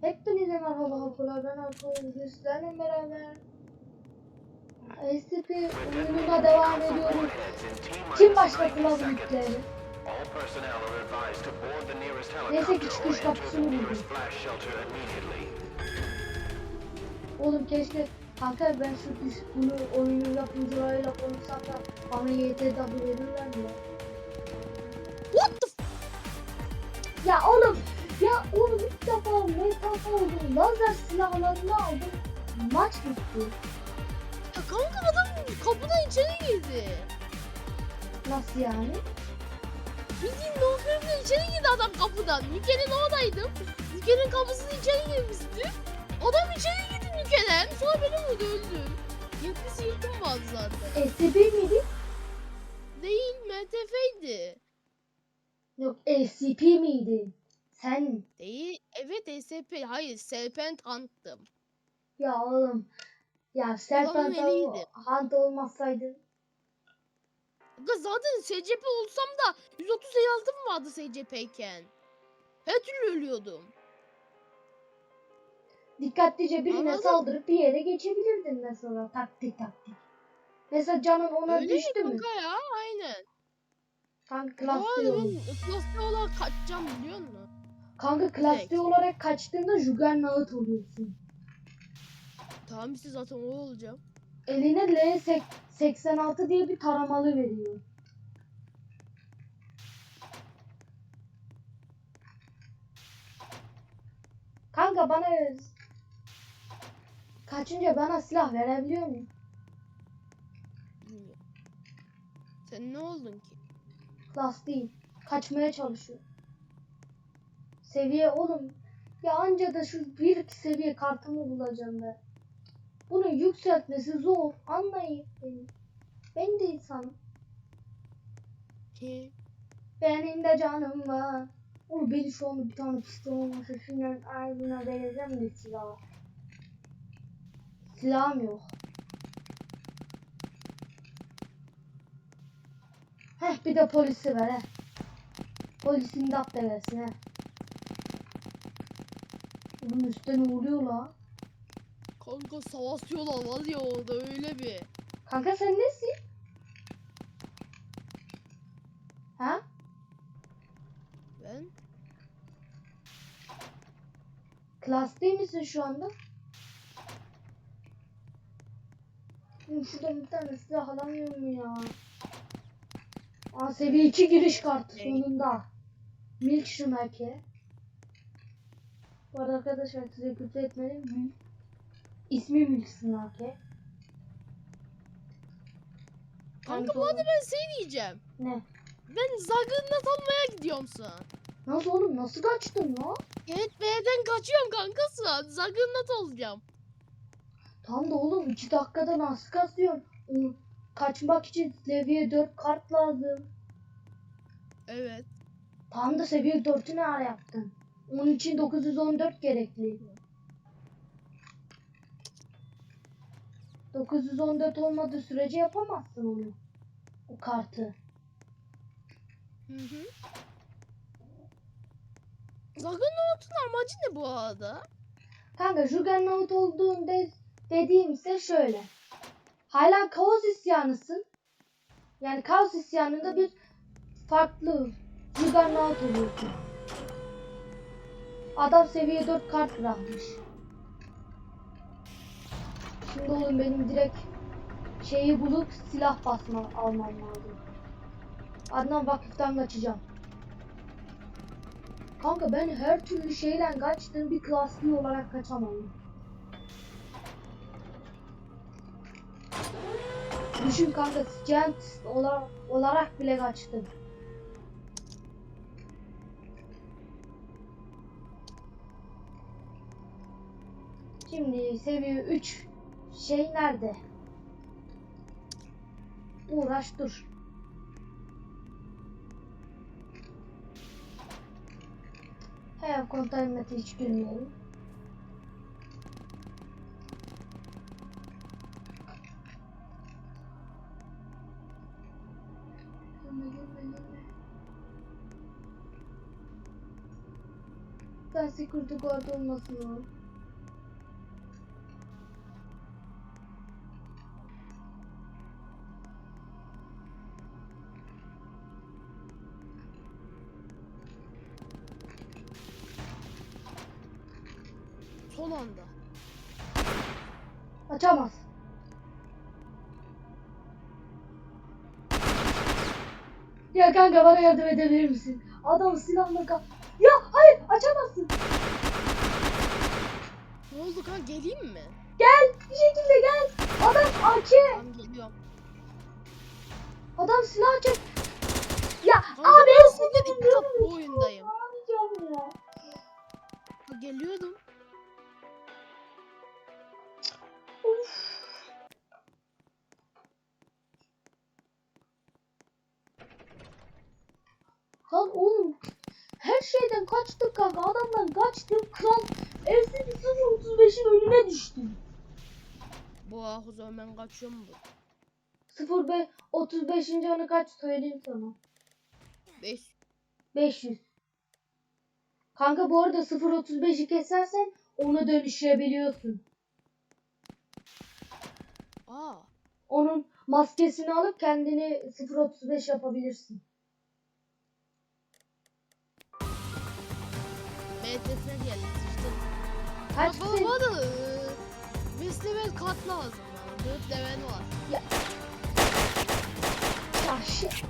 Hepinize merhaba hocalar ben Arkoğlu sizlerle beraber SCP oyununa devam ediyoruz. Kim başlatılan yükleri? Neyse ki çıkış kapısını buldum. Oğlum keşke kanka ben şu iş, bunu oyunun yapımcılarıyla konuşsam da bana YTW verirler mi? What the f- Ya oğlum oğlum ilk defa metal oldum. Lazer silahlarını aldım. Maç bitti. Ya kanka adam kapıdan içeri girdi. Nasıl yani? Bildiğin Nofret'in içeri girdi adam kapıdan. Nüke'nin oradaydım. Nüke'nin kapısının içeri girmişti. Adam içeri girdi Nüke'den. Sonra beni vurdu öldüm. Yakısı yırtım vardı zaten. SCP miydi? Değil MTF'ydi. Yok SCP miydi? Sen Değil. Evet SP. Hayır Serpent Hunt'tım. ya oğlum ya Serpent. Hunt olmasaydı Kanka zaten SCP olsam da 130 hayatım vardı SCP'yken. Her türlü ölüyordum. dikkatlice birine Anladım. saldırıp bir yere geçebilirdin mesela taktik taktik. Mesela canın ona Öyle düştü mü? kanka ya aynen. Kanka arada klaslı ben olarak kaçacağım biliyor musun? Kanka klaslı Direkt. olarak kaçtığında Juggernaut oluyorsun. Tamam işte zaten o olacağım. Eline L86 diye bir taramalı veriyor. Kanka bana kaçınca bana silah verebiliyor? Bilmiyorum. Sen ne oldun ki? Klas değil. Kaçmaya çalışıyor. Seviye oğlum. Ya anca da şu bir seviye kartımı bulacağım ben. Bunu yükseltmesi zor. Anlayın beni. Ben de insanım. He. Benim de canım var. Oğlum beni şu anda bir tane pistol olmasa şunların ağzına vereceğim de silah. Silahım yok. Heh bir de polisi ver he. Polisin de versin he. Bunun üstte ne oluyor la? Kanka savaşıyorlar var ya orada öyle bir. Kanka sen nesin? Ha? Ben Klas değil misin şu anda? Oğlum şuradan bir tane silah alamıyorum ya. Aa seviye 2 giriş kartı sonunda. Milk Schmecke. Bu arada arkadaşlar size kötü etmedim. Milk. İsmi Milk Schmecke. Kanka bu arada ben şey diyeceğim. Ne? Ben Zagın'la tanımaya gidiyorum sana. Nasıl oğlum? Nasıl kaçtın ya? Evet B'den kaçıyorum kankası. Zagın'la olacağım. Tam da oğlum 2 dakikada nasıl kasıyorsun? Kaçmak için seviye 4 kart lazım. Evet. Tam da seviye 4'ü ne ara yaptın? Onun için 914 gerekli. 914 olmadığı sürece yapamazsın onu. O kartı. Hı hı. Zagın'la amacı ne bu arada? Kanka Juggernaut olduğunda dediğim ise şöyle. Hala kaos isyanısın. Yani kaos isyanında bir farklı Juggernaut oluyorsun. Adam seviye 4 kart bırakmış. Şimdi oğlum benim direkt şeyi bulup silah basma almam lazım. Adnan vakıftan kaçacağım. Kanka ben her türlü şeyden kaçtım bir klaslı olarak kaçamadım. Düşün kanka gent ola- olarak bile kaçtım. Şimdi seviye 3 şey nerede? Uğraş dur. Hayal kontaminatı hiç gelme. Ben security guard olması ya. Ya kanka bana yardım edebilir misin? Adam silahla ka... Ya hayır açamazsın. Ne oldu kan geleyim mi? Gel bir şekilde gel. Adam AK. Geliyorum. Adam silah çek. Ya Kanka abi ben iki katlı oyundayım. Ya. Geliyordum. Şeyden kaçtık kanka adamdan kaçtım kral LCD 035'in önüne düştüm. Bu o zaman ben kaçıyorum bu. 05 35. anı kaç söyleyeyim sana. 5 500. Kanka bu arada 0.35'i kesersen ona dönüşebiliyorsun. Aa. Onun maskesini alıp kendini 0.35 yapabilirsin. MTS geldi işte. Kaç sen- bana da 5 level kat lazım bana. 4 level var. Ya shit.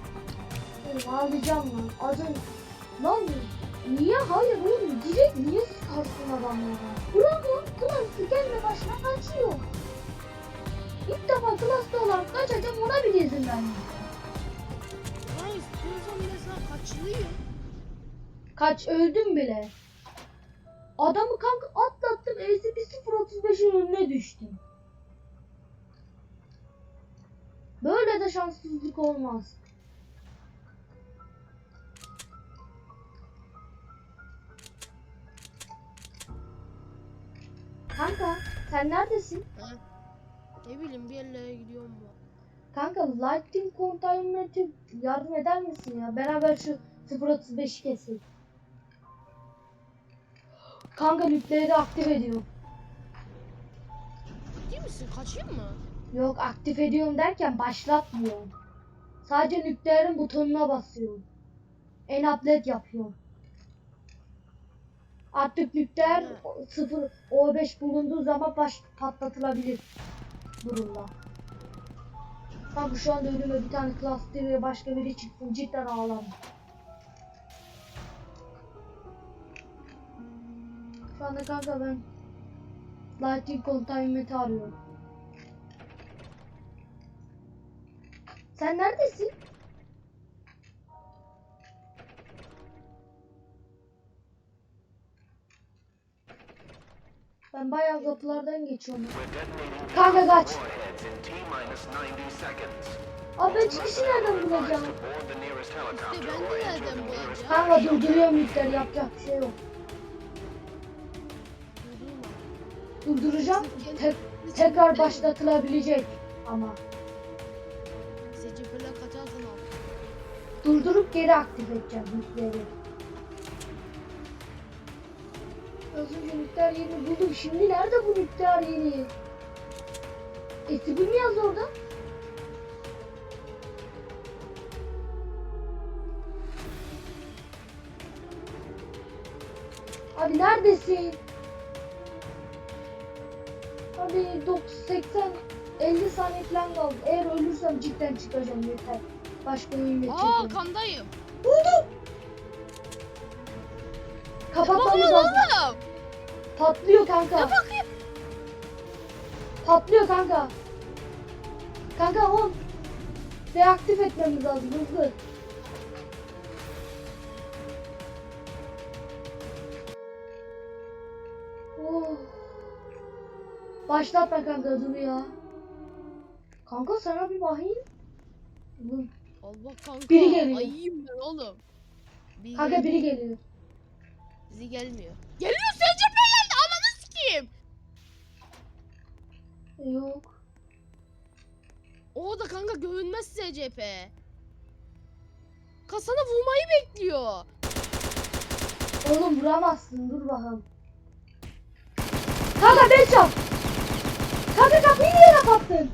Oğlum ağlayacağım lan. Az önce... Lan niye? Hayır oğlum. Direkt niye sıkarsın adamlara? Bravo. Klas kendi başına kaçıyor. İlk defa klasta olarak kaçacağım ona bile izin vermiyor. Ha istiyorsan mesela kaçırayım. Kaç öldüm bile. Adamı kanka atlattım. LCD 035'in önüne düştüm. Böyle de şanssızlık olmaz. Kanka sen neredesin? Ha? Ne bileyim bir yerlere gidiyorum bu. Kanka Lighting Containment'e yardım eder misin ya? Beraber şu 035'i keselim. Kanka nükleeri aktif ediyor. Ciddi misin? Kaçayım mı? Yok aktif ediyorum derken başlatmıyor. Sadece nükleerin butonuna basıyor. En uplet yapıyor. Artık nükleer Evet. 0 O5 bulunduğu zaman baş patlatılabilir durumda. Kanka şu anda önüme bir tane cluster ve başka biri çıksın cidden ağlarım. Şu anda kanka ben Lighting Containment'i arıyorum. Sen neredesin? Ben bayağı kapılardan geçiyorum. Kanka kaç. warheads in T-minus 90 seconds. Abi ben çıkışı nereden bulacağım? İşte ben de nereden bulacağım? Kanka durduruyorum yükleri yapacak bir şey yok. Durduracağım. Tek, tekrar başlatılabilecek ama. Durdurup geri aktif edeceğim yükleri. Az önce nükleer yerini buldum. Şimdi nerede bu nükleer yeni? Eski mi yaz orada? Abi neredesin? 90 80 50 saniye falan kaldı. Eğer ölürsem cidden çıkacağım yeter. Başka oyun Aa geçeceğim. kandayım. Buldum. Kapatmamız lazım. oğlum. Patlıyor kanka. Ne bakayım? Patlıyor kanka. Kanka on. Deaktif etmemiz lazım hızlı. Oh. Başlatma kanka dur ya. Kanka sana bir bakayım. Dur. Al bak kanka. Biri geliyor. Ayıyım ben oğlum. Biri Kanka biri geliyor. Bizi gelmiyor. Geliyor Secefele geldi. Ananı sikeyim. Yok. O da kanka görünmez SCP. Kasana vurmayı bekliyor. Oğlum vuramazsın dur bakalım. Kanka ben çap. Kanka kapıyı niye kapattın?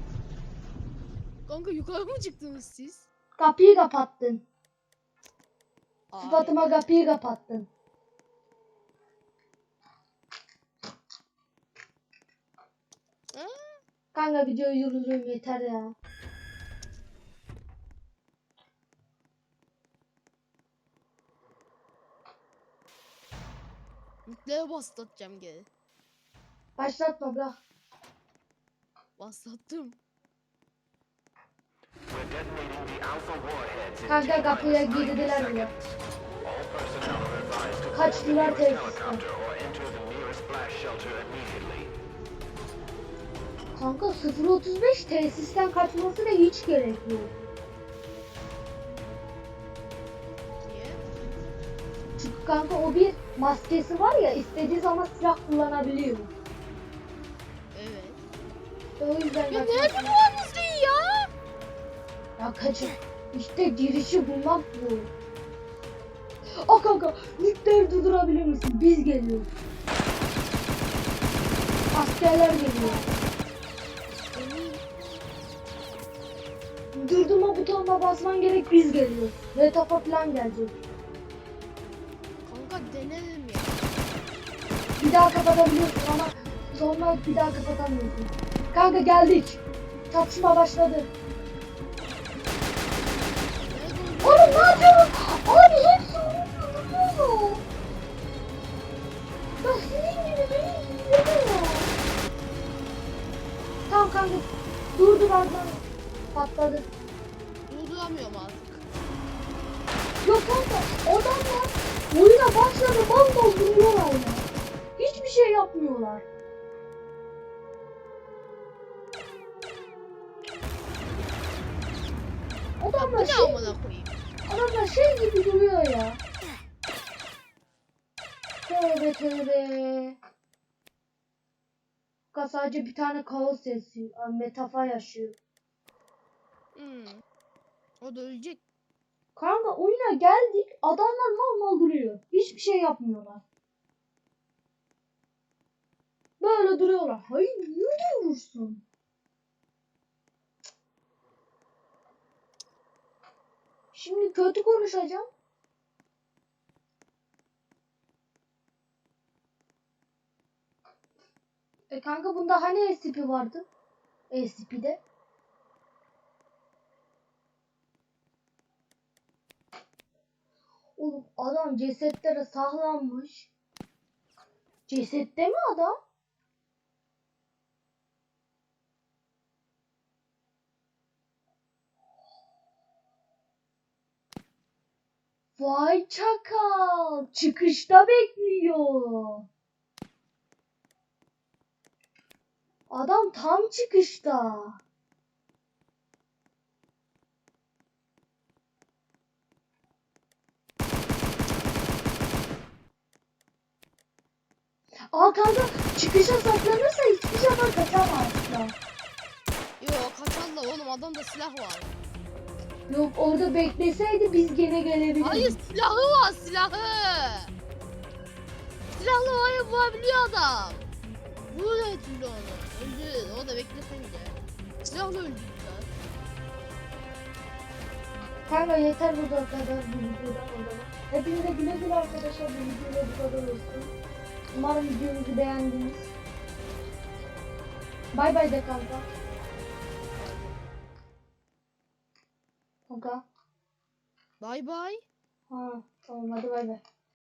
Kanka yukarı mı çıktınız siz? Kapıyı kapattın. Ay. Sıfatıma kapıyı kapattın. Ha? Kanka videoyu durdurayım yeter ya. Yüklere bastıracağım geri. Başlatma bırak. İn Kanka kapıya T-minus 90 girdiler bile. Kaçtılar tesisten. Kanka 0.35 tesisten kaçmasına hiç gerek yok. Çünkü kanka o bir maskesi var ya istediği zaman silah kullanabiliyor. O yüzden Ya nerede bu Anus'u ya? Ya kaçın. İşte girişi bulmak bu. Aa kanka nükleer durdurabilir misin? Biz geliyoruz. Askerler geliyor. Durdurma butonuna basman gerek biz geliyoruz. Retofa falan gelecek. Kanka denerim ya. Bir daha kapatabiliyorsun ama sonra bir daha kapatamıyorsun. Kanka geldik. Çatışma başladı. Oğlum ne yapıyorsun? Abi hepsi vuruyor. Bak senin gibi beni izlemiyor. Tamam kanka. Durdu bazen. Patladı. Durduramıyorum artık. Yok kanka adamlar oyuna başladı bal bal duruyorlar ya. Hiçbir şey yapmıyorlar. Bu Adamlar ne şey, amına koyayım? adamlar şey gibi duruyor ya. Tövbe tövbe. Kanka sadece bir tane kaos yaşıyor. Metafa yaşıyor. Hmm. O da ölecek. Kanka oyuna geldik. Adamlar mal mal duruyor. Hiçbir şey yapmıyorlar. Böyle duruyorlar. Hayır niye durursun? Şimdi kötü konuşacağım. E kanka bunda hani SCP vardı? SCP'de. Oğlum adam cesetlere saklanmış. Cesette mi adam? Vay çakal. Çıkışta bekliyor. Adam tam çıkışta. Aa kanka çıkışa saklanırsa hiçbir zaman kaçamazlar. Yok kaçarlar oğlum adamda silah var. Yok orada bekleseydi biz gene gelebilirdik. Hayır silahı var silahı. Silahlı var ya vurabiliyor adam. Vur türlü onu. Öldürür. O da bekleseydi. Silahla öldürdüler. Kanka yeter bu da kadar zaman. Hepinize güle güle arkadaşlar videoda bu kadar olsun. Umarım videomuzu beğendiniz. Bay bay de kanka. Kanka. Bay bay. Ha tamam hadi bay bay.